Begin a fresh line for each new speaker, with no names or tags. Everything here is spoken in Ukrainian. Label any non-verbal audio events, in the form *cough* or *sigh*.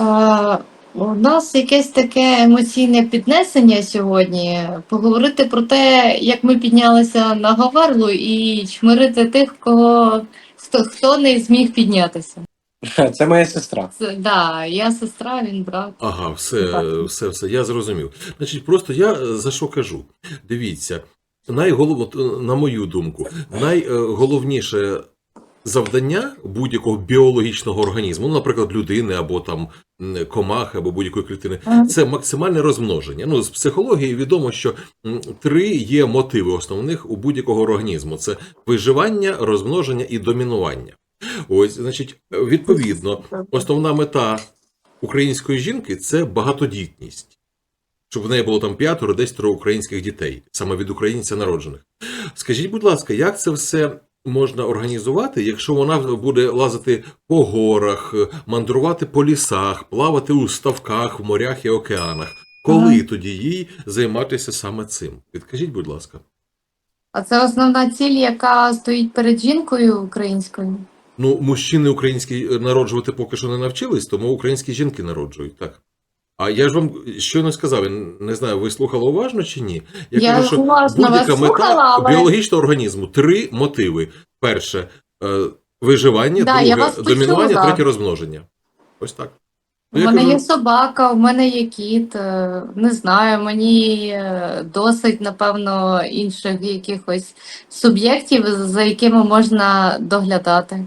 Е, У нас якесь таке емоційне піднесення сьогодні. Поговорити про те, як ми піднялися на Говерлу, і чмирити тих, кого хто, хто не зміг піднятися. *laughs*
Це моя сестра.
Це, да, я сестра, він брат.
Ага, все, все, все, я зрозумів. Значить, просто я е, за що кажу. Дивіться, найголов... на мою думку, найголовніше завдання будь-якого біологічного організму, ну, наприклад, людини або там м, комахи, або будь-якої клітини, це максимальне розмноження. Ну, з психології відомо, що три є мотиви основних у будь-якого організму: це виживання, розмноження і домінування. Ось, значить, відповідно, основна мета української жінки це багатодітність. Щоб в неї було там п'ятеро, десятеро українських дітей, саме від українця народжених. Скажіть, будь ласка, як це все можна організувати, якщо вона буде лазити по горах, мандрувати по лісах, плавати у ставках, в морях і океанах? Коли
Ага.
тоді їй займатися саме цим? Підкажіть, будь ласка.
А це основна ціль, яка стоїть перед жінкою українською.
Ну, мужчини українські народжувати поки що не навчились, тому українські жінки народжують, так. А я ж вам щойно сказав, я не знаю, ви слухали уважно чи ні?
Я
кажу, що будь-яка мета
але-
біологічного організму три мотиви: перше е, виживання,
Да,
друге
вас почула,
домінування, третє розмноження. Ось так.
У
Ну,
мене
кажу,
є собака, в мене є кіт. е, Не знаю, мені е, досить, напевно, інших якихось суб'єктів, за якими можна доглядати.